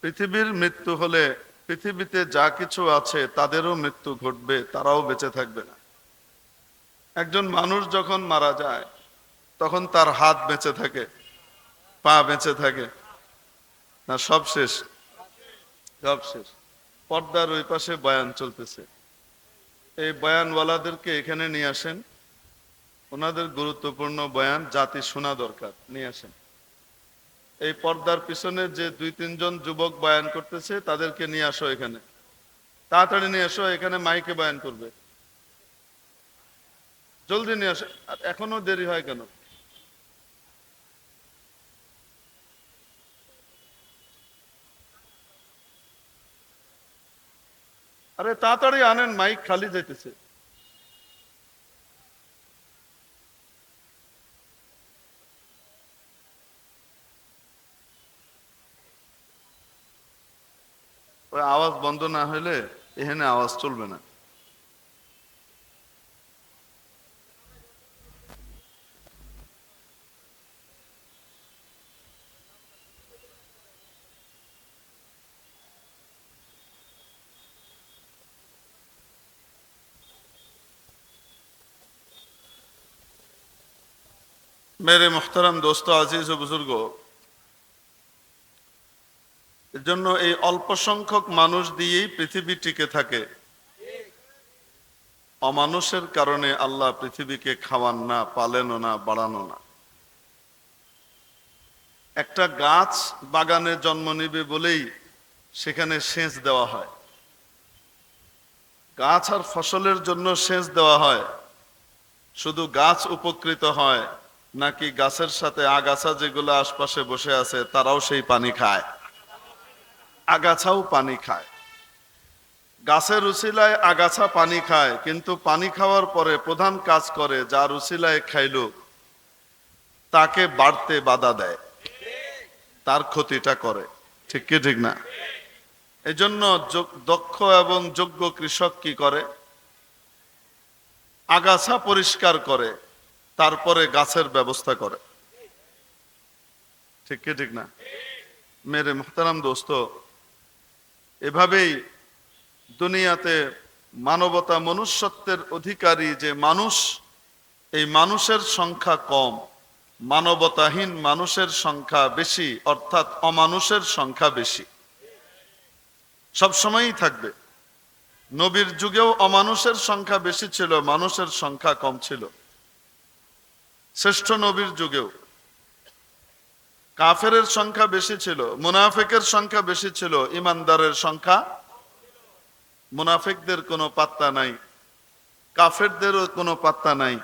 পৃথিবীর মৃত্যু হলে পৃথিবীতে যা কিছু আছে তাদেরও মৃত্যু ঘটবে, তারাও বেঁচে থাকবে না। একজন মানুষ যখন মারা যায়, তখন তার হাত বেঁচে থাকে, পা বেঁচে থাকে। না, সব শেষ। সব শেষ। পর্দার ওই পাশে বয়ান চলতেছে। এই বয়ানওয়ালাদেরকে এখানে নিয়ে আসেন। ওনাদের গুরুত্বপূর্ণ বয়ান, জাতি শোনা দরকার, নিয়ে আসেন। এই পর্দার পিছনে যে দুই, তিনজন যুবক বয়ান করতেছে, তাদেরকে নিয়ে আসো এখানে। তাড়াতাড়ি নিয়ে আসো, এখানে মাইকে বয়ান করবে। জলদি নিয়ে আসো। আর এখনও দেরি হয় কেন? আরে তাড়াতাড়ি আনেন, মাইক খালি যাইতেছে। আওয়াজ বন্ধ না হলে এখানে আওয়াজ চলবে না। মেরে মোহতারাম দোস্ত আজিজ ও বুজুর্গ জন্য এই অল্প সংখ্যক মানুষ দিয়েই পৃথিবী টিকে থাকে। অমানুষের কারণে আল্লাহ পৃথিবীকে খাওয়ান না, পালেনও না বাড়ানো না। একটা গাছ বাগানে জন্ম নিবে বলেই সেখানে সেচ দেওয়া হয়। গাছ আর ফসলের জন্য সেচ দেওয়া হয়। শুধু গাছ উপকৃত হয়, নাকি গাছের সাথে আগাছা যেগুলো আশপাশে বসে আছে, তারাও সেই পানি খায়। আগাছাও পানি খায়। গাছের উসিলায় আগাছা পানি খায়, কিন্তু পানি খাওয়ার পরে প্রধান কাজ করে যার উসিলায় খাইল, তাকে বাড়তে বাধা দেয়। তার ক্ষতিটা করে। ঠিক কি, ঠিক না? এই জন্য দক্ষ এবং যোগ্য কৃষক কি করে? আগাছা পরিষ্কার করে, তারপরে গাছের ব্যবস্থা করে। ঠিক কি, ঠিক না? মেরে, মোহতারাম দোস্ত এভাবেই দুনিয়াতে মানবতা মনুষ্যত্বের অধিকারী যে মানুষ, এই মানুষের সংখ্যা কম। মানবতাহীন মানুষের সংখ্যা বেশি, অর্থাৎ অমানুষের সংখ্যা বেশি। সব সময়ই থাকবে। নবীর যুগেও অমানুষের সংখ্যা বেশি ছিল, মানুষের সংখ্যা কম ছিল। শ্রেষ্ঠ নবীর যুগেও। কাফেরের সংখ্যা বেশি ছিল মুনাফেকের সংখ্যা বেশি ছিল ইমানদারের সংখ্যা মুনাফেকদের কোনো পাত্তা নাই কাফেরদেরও কোনো পাত্তা নাই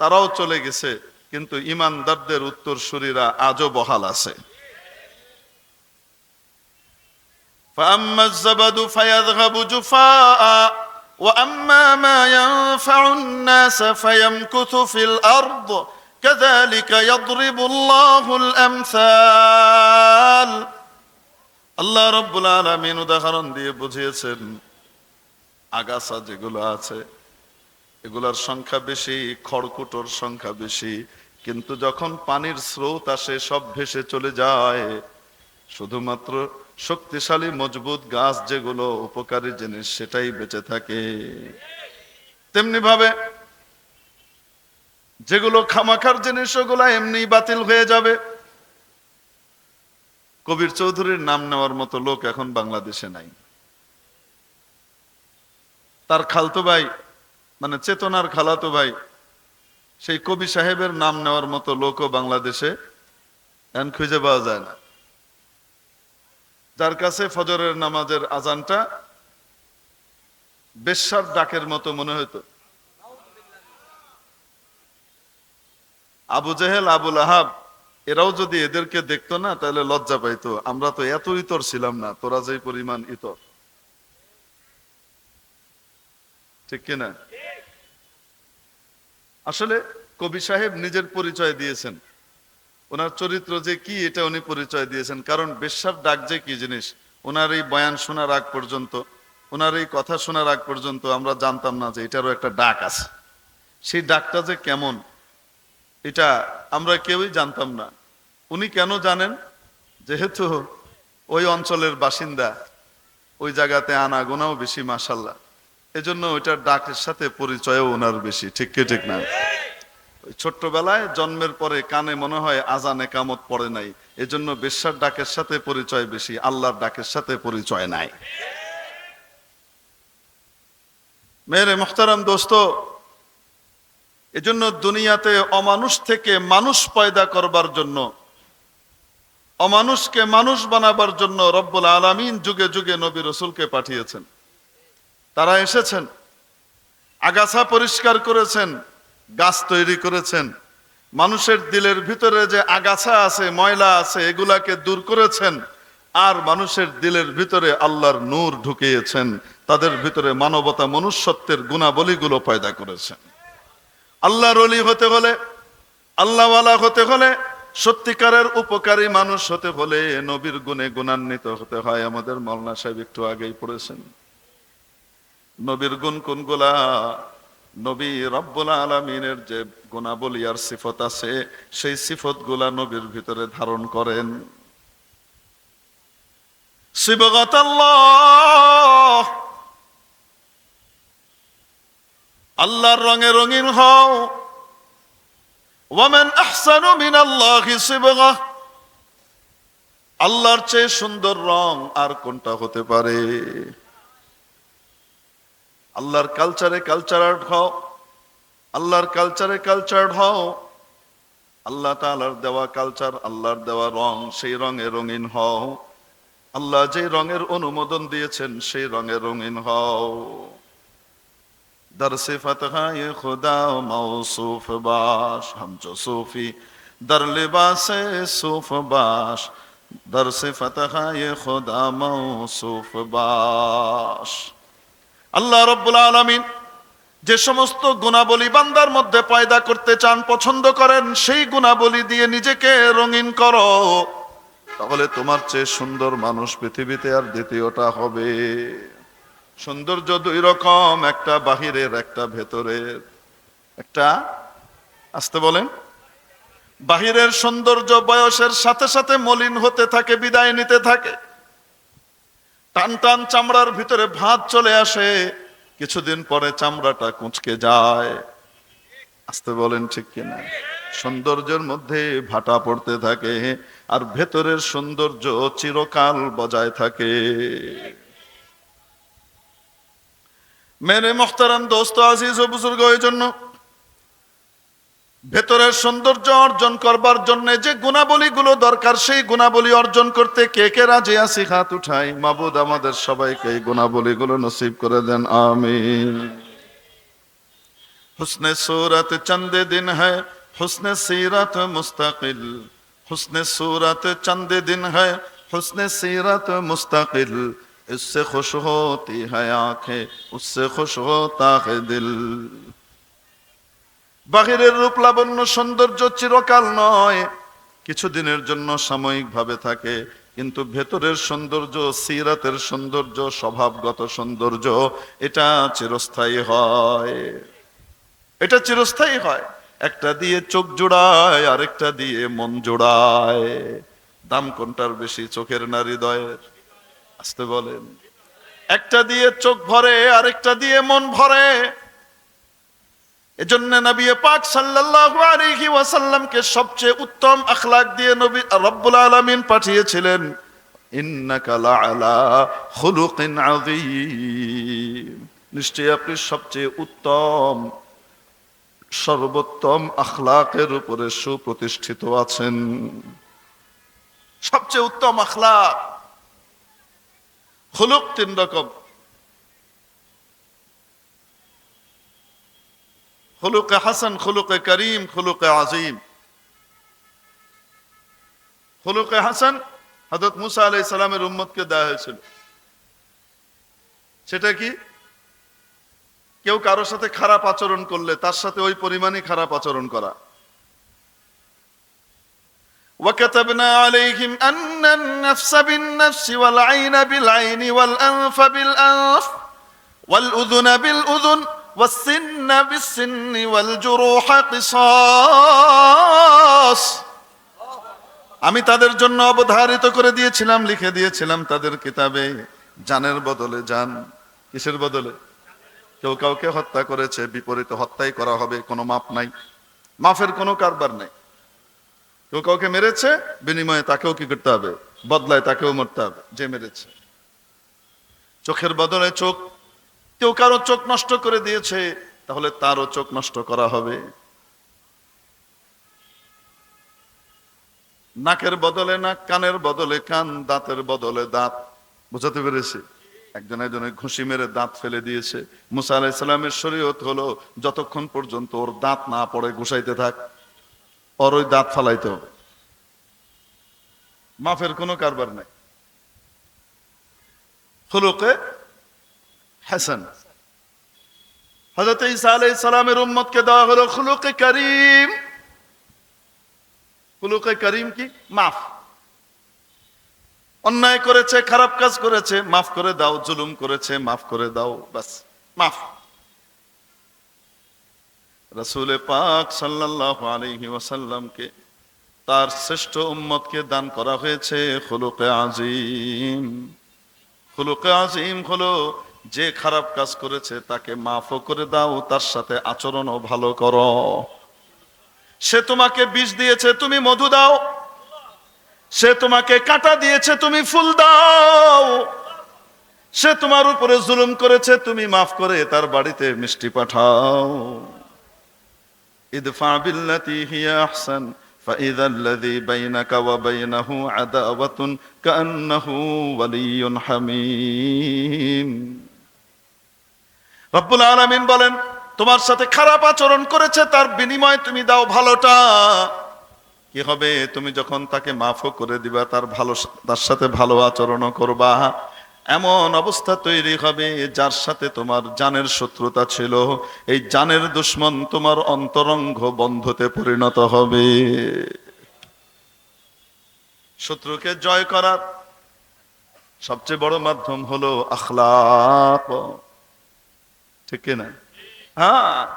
তারাও চলে গেছে কিন্তু ইমানদারদের উত্তর শরীরা আজও বহাল আছে فأما الزبد فيذهب جفاء وأما ما ينفع الناس فيمكث في الأرض كذلك يضرب الله الأمثال আল্লাহ রব্বুল আলমিন উদাহরণ দিয়ে বুঝিয়েছেন আগাছা যেগুলো আছে এগুলার সংখ্যা বেশি খড়কুটোর সংখ্যা বেশি কিন্তু যখন পানির স্রোত আসে সব ভেসে চলে যায় শুধুমাত্র শক্তিশালী মজবুত গাছ যেগুলো উপকারী জিনিস সেটাই বেঁচে থাকে তেমনি ভাবে যেগুলো খামাখার জিনিস, ওগুলা এমনি বাতিল হয়ে যাবে। কবির চৌধুরীর নাম নেওয়ার মতো লোক এখন বাংলাদেশে নাই। তার খালতো ভাই মানে চেতনার খালাতো ভাই, সেই কবি সাহেবের নাম নেওয়ার মতো লোকও বাংলাদেশে খুঁজে পাওয়া যায় না। যার কাছে ফজরের নামাজের আজানটা বেশ্যার ডাকের মতো মনে হতো আবু জেহেল আবুল আহাব এরাও যদি এদেরকে দেখতো না, তাহলে লজ্জা পাইতো। আমরা তো এত ইতর ছিলাম না, তোরা যে পরিমাণ ইতর। ঠিক কিনা আসলে কবি সাহেব নিজের পরিচয় দিয়েছেন। ওনার চরিত্র যে কি, এটা উনি পরিচয় দিয়েছেন। কারণ বেশ্যার ডাক যে কি জিনিস, ওনার এই বয়ান শোনার আগ পর্যন্ত, ওনার এই কথা শোনার আগ পর্যন্ত আমরা জানতাম না যে এটারও একটা ডাক আছে। সেই ডাকটা যে কেমন এটা আমরা কেউই জানতাম না। উনি কেন জানেন? যেহেতু ওই অঞ্চলের বাসিন্দা, ওই জায়গাতে আনাগোনাও বেশি মাসাল্লাহ এজন্য ওইটার ডাকের সাথে পরিচয়ও ওনার বেশি, ঠিক কি, ঠিক না? ওই ছোট্টবেলায় জন্মের পরে কানে মনে হয় আজান একামত পড়ে নাই, এজন্য বেশ্যার ডাকের সাথে পরিচয় বেশি, আল্লাহর ডাকের সাথে পরিচয় নাই। মেরে মোহতারাম দোস্ত এজন্য দুনিয়াতে অমানুষ থেকে মানুষ পয়দা করবার জন্য, অমানুষকে মানুষ বানাবার জন্য রব্বুল আলামিন যুগে যুগে নবী রসুলকে পাঠিয়েছেন। তারা এসেছেন, আগাছা পরিষ্কার করেছেন, গাছ তৈরি করেছেন, মানুষের দিলের ভিতরে যে আগাছা আছে, ময়লা আছে, এগুলাকে দূর করেছেন, আর মানুষের দিলের ভিতরে আল্লাহর নূর ঢুকিয়েছেন, তাদের ভিতরে মানবতা মনুষ্যত্বের গুণাবলীগুলো পয়দা করেছেন। আল্লাহর অলি হতে হলে, আল্লাহওয়ালা হতে হলে, সত্যিকারের উপকারী মানুষ হতে হলে নবীর গুণে গুণান্বিত হতে হয়। আমাদের মৌলানা সাহেব একটু আগেই পড়েছেন। নবীর গুণ কোনগুলা নবী রব্বুল আলমিনের যে গুণাবলী আর সিফত আছে, সেই সিফতগুলা নবীর ভিতরে ধারণ করেন। সিবগত আল্লাহর রঙে রঙিন হও। ওয়ামেন আহসানু মিন আল্লাহ আল্লাহর চেয়ে সুন্দর রং আর কোনটা হতে পারে? আল্লাহর কালচারে কালচারার্ড হও। আল্লাহর কালচারে কালচার্ড হও। আল্লাহ তাআলার দেওয়া কালচার, আল্লাহর দেওয়া রং, সেই রঙে রঙিন হও। আল্লাহ যে রঙের অনুমোদন দিয়েছেন, সেই রঙে রঙিন হও। در صفتهای خدا موصوف باش همچو صوفی در لباس صوف باش در صفتهای خدا موصوف باش আল্লাহ রব্বুল আলমিন যে সমস্ত গুণাবলী বান্দার মধ্যে পয়দা করতে চান পছন্দ করেন সেই গুণাবলী দিয়ে নিজেকে রঙিন করো তাহলে তোমার চেয়ে সুন্দর মানুষ পৃথিবীতে আর দ্বিতীয়টা হবে সৌন্দর্য দুই রকম, একটা বাহিরের, একটা ভেতরের। একটা, আসতে বলেন। বাহিরের সৌন্দর্য বয়সের সাথে সাথে মলিন হতে থাকে, বিদায় নিতে থাকে। টান টান চামড়ার ভিতরে ভাত চলে আসে, কিছুদিন পরে চামড়াটা কুঁচকে যায়। আসতে বলেন ঠিক কিনা? সৌন্দর্যের মধ্যে ভাটা পড়তে থাকে, আর ভেতরের সৌন্দর্য চিরকাল বজায় থাকে। মেরে মোখতারাম দোস্ত আজিজ ও বুজুর্গ, এই জন্য ভেতরের সৌন্দর্য অর্জন করবার জন্য যে গুণাবলীগুলো দরকার, সেই গুণাবলী অর্জন করতে কে কে রাজি? আসি হাত উঠাই। মাবুদ আমাদের সবাইকে এই গুণাবলীগুলো নসিব করে দেন। আমি হুসনে সুরত চন্দে দিন হ্যায়, হুসনে সিরত মুস্তাকিল। হুসনে সুরত চন্দে দিন হ্যায়, হুসনে সিরত মুস্তাকিল। इससे खुश होती है आंखें उससे खुश होता है दिल বাহিরের রূপ লাবণ্য সৌন্দর্য চিরকাল নয় কিছুদিনের জন্য সাময়িক ভাবে থাকে কিন্তু ভেতরের সৌন্দর্য সিরাতের সৌন্দর্য স্বভাবগত সৌন্দর্য এটা চিরস্থায়ী হয় এটা চিরস্থায়ী হয় একটা দিয়ে চোখ জোড়ায় আরেকটা দিয়ে মন জোড়ায় দাম কোনটার বেশি চোখের না হৃদয়ের আসতে বলেন। একটা দিয়ে চোখ ভরে, আরেকটা দিয়ে মন ভরে। এজন্য নবী পাক সাল্লাল্লাহু আলাইহি ওয়াসাল্লামকে সবচেয়ে উত্তম আখলাক দিয়ে নবী রব্বুল আলামিন পাঠিয়েছিলেন, ইন্নাকা লাআলা খুলুকিন আযীম। নিশ্চয়ই আপনি সবচেয়ে উত্তম, সর্বোত্তম আখলাকের উপরে সুপ্রতিষ্ঠিত আছেন। সবচেয়ে উত্তম আখলাক খুলুক তিন রকম। খুলুকে হাসান খুলুকে করিম খুলুকে আজিম। খুলুকে হাসান হজরত মুসা আলাই সালামের উম্মতকে দেওয়া হয়েছিল। সেটা কি? কেউ কারোর সাথে খারাপ আচরণ করলে তার সাথে ওই পরিমাণই খারাপ আচরণ করা। وكتبنا عليهم أن النفس بالنفس والعين بالعين والأنف بالأنف والأذن بالأذن والسن بالسن والجروح قصاص আমি তাদের জন্য অবধারিত করে দিয়েছিলাম লিখে দিয়েছিলাম তাদের কিতাবে জানের বদলে জান কিসের বদলে কেউ কাউকে হত্যা করেছে বিপরীত হত্যাই করা হবে কোনো মাপ নাই মাফের কোনো কারবার নাই কেউ কাউকে মেরেছে, বিনিময়ে তাকেও কি করতে হবে? বদলায় তাকেও মরতে হবে, যে মেরেছে। চোখের বদলে চোখ, কেউ কারও চোখ নষ্ট করে দিয়েছে, তাহলে তারও চোখ নষ্ট করা হবে। নাকের বদলে নাক, কানের বদলে কান, দাঁতের বদলে দাঁত। বুঝাতে পেরেছি? একজন একজনের ঘুষি মেরে দাঁত ফেলে দিয়েছে। মুসা আলাহিসাল্লামের শরীয়ত হলো, যতক্ষণ পর্যন্ত ওর দাঁত না পড়ে ঘুষাইতে থাক। ওর ওই দাঁত ফালাইতে হবে। মাফের কোনো কারবার নাই। হলুকে হাসান। হজরত ঈসা আলাইহিস সালামের দেওয়া হলো খুলুকে করিম। খুলুকে করিম কি? মাফ। অন্যায় করেছে, খারাপ কাজ করেছে, মাফ করে দাও, জুলুম করেছে, মাফ করে দাও, বাস, মাফ। রসুল পাক সাল্লাল্লাহু আলাইহি ওয়াসাল্লামকে তার শ্রেষ্ঠ উম্মতকে দান করা হয়েছে খুলুকে আজিম। খুলুকে আজিম হলো যে খারাপ কাজ করেছে তাকে মাফও করে দাও, তার সাথে আচরণও ভালো করো। সে তোমাকে বিষ দিয়েছে, তুমি মধু দাও। সে তোমাকে কাটা দিয়েছে, তুমি ফুল দাও। সে তোমার উপরে জুলুম করেছে, তুমি মাফ করে তার বাড়িতে মিষ্টি পাঠাও। ইদফা বিল্লাতি হিয়া আহসান فإذا الذي بينك وبينه عداوة كأنه ولي حميم রব্বুল আলামিন বলেন তোমার সাথে খারাপ আচরণ করেছে তার বিনিময়ে তুমি দাও ভালোটা কি হবে তুমি যখন তাকে মাফও করে দিবা তার ভালো তার সাথে ভালো আচরণও করবা এমন অবস্থা তৈরি হবে যার সাথে তোমার জানের শত্রুতা ছিল। এই জানের দুশ্মন তোমার অন্তরঙ্গ বন্ধতে পরিণত হবে। শত্রুকে জয় করার সবচেয়ে বড় মাধ্যম হলো আখলাক। ঠিক না? হ্যাঁ।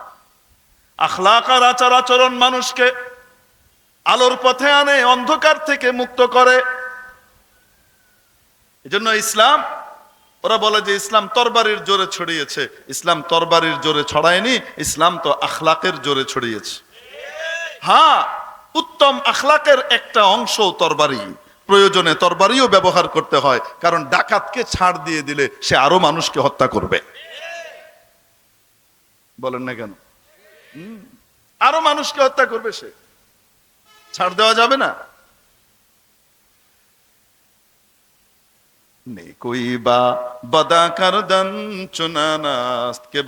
আখলাক আর আচার আচরণ মানুষকে আলোর পথে আনে, অন্ধকার থেকে মুক্ত করে। এজন্য ইসলাম, ওরা বলে যে ইসলাম তরবারির জোরে ছড়িয়েছে। ইসলাম তরবারির জোরে ছড়ায়নি, ইসলাম তো আখলাকের জোরে ছড়িয়েছে। হ্যাঁ উত্তম আখলাকের একটা অংশ তরবারি। প্রয়োজনে তরবারিও ব্যবহার করতে হয়, কারণ ডাকাতকে ছাড় দিয়ে দিলে সে আরও মানুষকে হত্যা করবে। বলেন না কেন? আরও মানুষকে হত্যা করবে সে। ছাড় দেওয়া যাবে না। বদা কে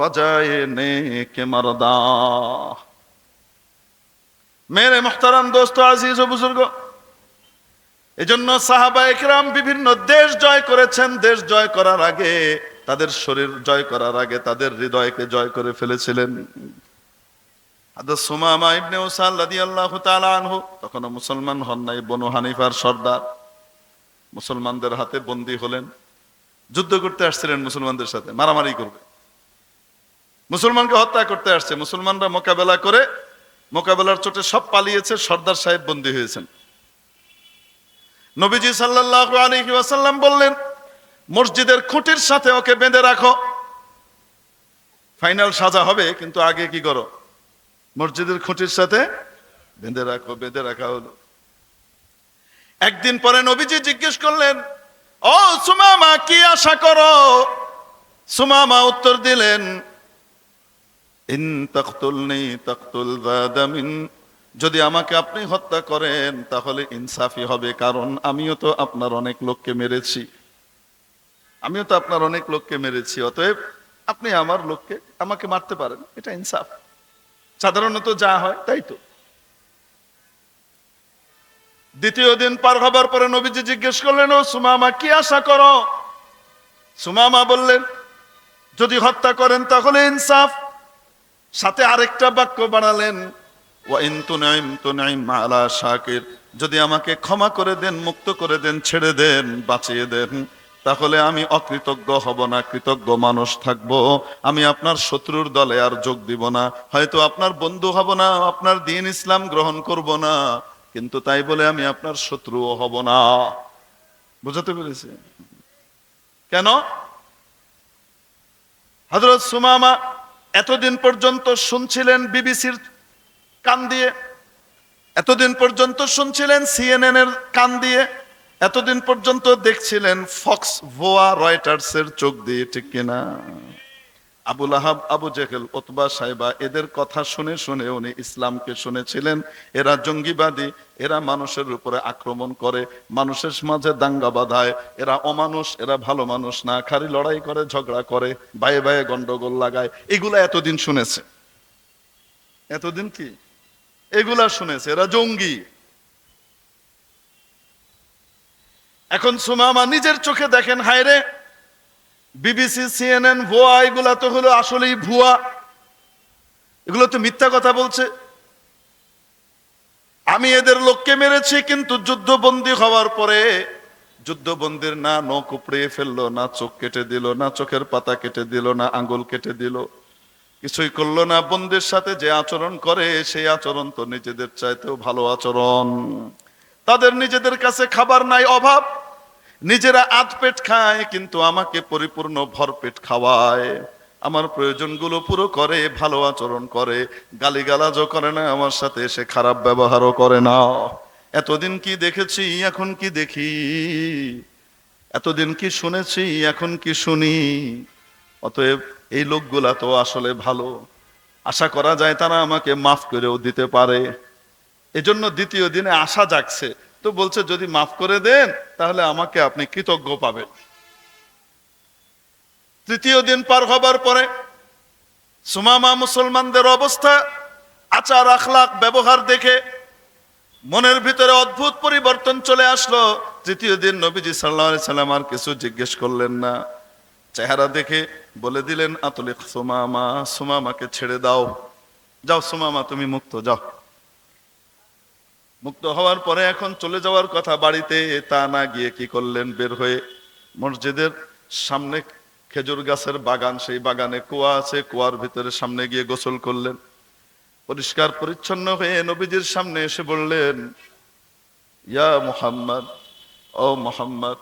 বজায় নে কে মেরে মোহতারাম দোস্ত, আজিজ ও এই জন্য সাহাবা একরাম বিভিন্ন দেশ জয় করেছেন। দেশ জয় করার আগে তাদের শরীর জয় করার আগে তাদের হৃদয়কে জয় করে ফেলেছিলেন। সুমামা তখনও মুসলমান হন নাই, বনু হানিফার সর্দার। মুসলমানদের হাতে বন্দী হলেন, যুদ্ধ করতে আসছিলেন মুসলমানদের সাথে, মারামারি করবে। মুসলমানকে হত্যা করতে আসছে, মুসলমানরা মোকাবেলা করে মোকাবেলার চোটে সব পালিয়েছে, সর্দার সাহেব বন্দী হয়েছেন। নবীজি আলাইহি বললেন, মসজিদের খুঁটির সাথে ওকে বেঁধে রাখো। ফাইনাল সাজা হবে, কিন্তু আগে কি করো? মসজিদের খুঁটির সাথে বেঁধে রাখো, বেঁধে রাখা হলো। একদিন পরে নবীজি জিজ্ঞেস করলেন, ও সুমামা, কি আশা করো? সুমামা উত্তর দিলেন, ইন তাকতুলনি তাকতুল যাদামিন যদি আমাকে আপনি হত্যা করেন, তাহলে ইনসাফি হবে, কারণ আমিও তো আপনার অনেক লোককে মেরেছি। আমিও তো আপনার অনেক লোককে মেরেছি, অতএব আপনি আমার লোককে, আমাকে মারতে পারেন, এটা ইনসাফ। সাধারণত যা হয়, তাই তো। দ্বিতীয় দিন পার হবার পরে নবীজি জিজ্ঞেস করলেন, ও সুমামা, কি আশা করো? সুমামা বললেন, যদি হত্যা করেন তাহলে ইনসাফ। সাথে আরেকটা বাক্য বাড়ালেন যদি আমাকে ক্ষমা করে দেন, মুক্ত করে দেন, ছেড়ে দেন, বাঁচিয়ে দেন, তাহলে আমি অকৃতজ্ঞ হব না, কৃতজ্ঞ মানুষ থাকব। আমি আপনার শত্রুর দলে আর যোগ দিব না, হয়তো আপনার বন্ধু হব না, আপনার দিন ইসলাম গ্রহণ করব না। কিন্তু তাই বলে আমি আপনার শত্রুও হব না। বুঝাতে পেরেছি? কেন? হজরত সুমামা এতদিন পর্যন্ত শুনছিলেন বিবিসির কান দিয়ে, এতদিন পর্যন্ত শুনছিলেন সিএনএন এর কান দিয়ে, এতদিন পর্যন্ত দেখছিলেন ফক্স ভোয়া রয়টার্সের চোখ দিয়ে, ঠিক কিনা? আবুল আহাব আবু জেহেল ওতবা সাহেবা এদের কথা শুনে শুনে উনি ইসলামকে শুনেছিলেন। এরা জঙ্গিবাদী, এরা মানুষের উপরে আক্রমণ করে, মানুষের মাঝে দাঙ্গা বাঁধায়, এরা অমানুষ, এরা ভালো মানুষ না, খালি লড়াই করে, ঝগড়া করে, বায়ে বায়ে গন্ডগোল লাগায়। এগুলা এতদিন শুনেছে। এতদিন কি? এগুলা শুনেছে, এরা জঙ্গি। এখন সুমামা নিজের চোখে দেখেন, হায়রে! বিবিসি, সিএনএন, ভুয়া, এগুলা তো হলো আসলেই ভুয়া। এগুলো তো মিথ্যা কথা বলছে। আমি এদের লোককে মেরেছি, কিন্তু যুদ্ধবন্দী হওয়ার পরে যুদ্ধবন্দির না নখ উপড়িয়ে ফেলল, না চোখ কেটে দিল, না চোখের পাতা কেটে দিল, না আঙ্গুল কেটে দিল। কিছুই করল না। বন্দির সাথে যে আচরণ করে, সেই আচরণ তো নিজেদের চাইতেও ভালো আচরণ। তাদের নিজেদের কাছে খাবার নাই, অভাব। নিজেরা আধ পেট খায়, কিন্তু আমাকে পরিপূর্ণ ভরপেট খাওয়ায়। আমার প্রয়োজনগুলো পুরো করে, ভালো আচরণ করে, গালিগালাজও করে না, আমার সাথে এসে খারাপ ব্যবহারও করে না। এতদিন কি দেখেছি, এখন কি দেখি? এতদিন কি শুনেছি, এখন কি শুনি? অতএব এই লোকগুলা তো আসলে ভালো। আশা করা যায় তারা আমাকে মাফ করেও দিতে পারে। এজন্য দ্বিতীয় দিনে আশা জাগছে তো বলছে, যদি মাফ করে দেন, তাহলে আমাকে আপনি কৃতজ্ঞ পাবেন। তৃতীয় দিন পার হবার পরে সুমামা মুসলমানদের অবস্থা, আচার আখলাক, ব্যবহার দেখে মনের ভিতরে অদ্ভুত পরিবর্তন চলে আসলো। তৃতীয় দিন নবীজি সাল্লাম আর কিছু জিজ্ঞেস করলেন না। চেহারা দেখে বলে দিলেন, আতলিক সুমামা, সুমামাকে ছেড়ে দাও। যাও সুমামা, তুমি মুক্ত, যাও। মুক্ত হওয়ার পরে এখন চলে যাওয়ার কথা, বাড়িতে তা না গিয়ে কি করলেন? বের হয়ে মসজিদের সামনে খেজুর গাছের বাগান, সেই বাগানে কুয়া আছে, কুয়ার ভিতরে সামনে গিয়ে গোসল করলেন। পরিষ্কার পরিচ্ছন্ন হয়ে নবীজির সামনে এসে বললেন, ইয়া মুহাম্মদ, ও মোহাম্মদ,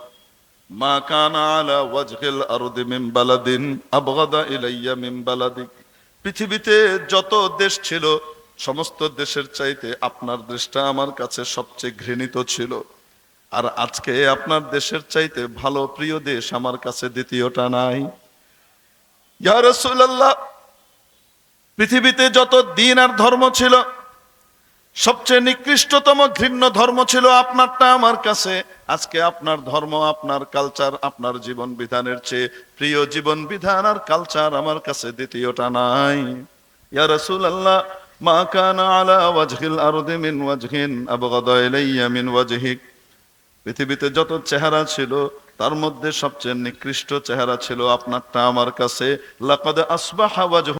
মা কানা আরদি ইলাইয়া বালাদিক। পৃথিবীতে যত দেশ ছিল সমস্ত দেশের চাইতে আপনার দেশটা আমার কাছে সবচেয়ে ঘৃণিত ছিল। আর আজকে আপনার দেশের চাইতে ভালো প্রিয় দেশ আমার কাছে দ্বিতীয়টা নাই। পৃথিবীতে যত দিন আর ধর্ম ছিল, সবচেয়ে নিকৃষ্টতম ঘৃণ্য ধর্ম ছিল আপনারটা আমার কাছে। আজকে আপনার ধর্ম, আপনার কালচার আপনার জীবন বিধানের চেয়ে প্রিয় জীবন বিধান আর কালচার আমার কাছে দ্বিতীয়টা নাই। ইয়া রাসূলুল্লাহ মা كان আলা ওয়াজহিল الأرض মিন ওয়াজহিন أبغض إلي মিন وجهك পৃথিবীতে যত চেহারা ছিল, তার মধ্যে সবচেয়ে নিকৃষ্ট চেহারা ছিল আপনারটা আমার কাছে। লাকাদ আসবাহা ওয়াজহু